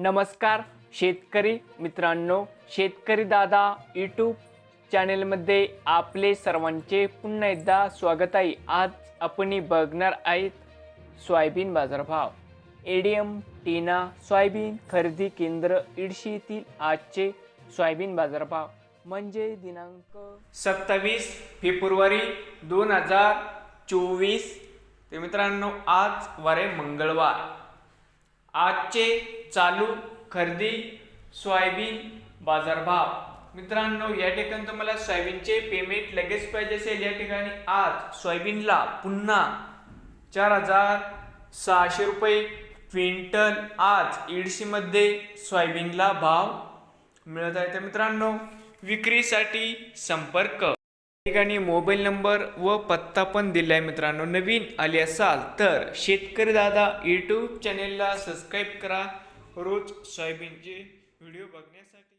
नमस्कार शेतकरी मित्रांनो शेतकरी दादा यूट्यूब चॅनेलमध्ये आपले सर्वांचे पुन्हा एकदा स्वागत आहे. आज आपण बघणार आहेत सोयाबीन बाजारभाव. एडीएम टीना सोयाबीन खरेदी केंद्र इडशी आजचे सोयाबीन बाजारभाव. म्हणजे दिनांक सत्तावीस फेब्रुवारी दोन हजार चोवीस. ते मित्रांनो आज वारे मंगळवार. आजचे चालू खरेदी सोयाबीन बाजारभाव मित्रांनो या ठिकाणी तुम्हाला सोयाबीनचे पेमेंट लगेच पाहिजे असेल. या ठिकाणी आज सोयाबीनला पुन्हा चार हजार सहाशे रुपये क्विंटल आज इडशीमध्ये सोयाबीनला भाव मिळत आहे. तर मित्रांनो विक्रीसाठी संपर्क ठिकाणी मोबाईल नंबर व पत्ता पण दिलाय मित्रांनो. नवीन आले असाल तर शेतकरी दादा यूट्यूब चॅनेलला सबस्क्राईब करा. रोज सोयाबीनचे व्हिडिओ बघण्यासाठी.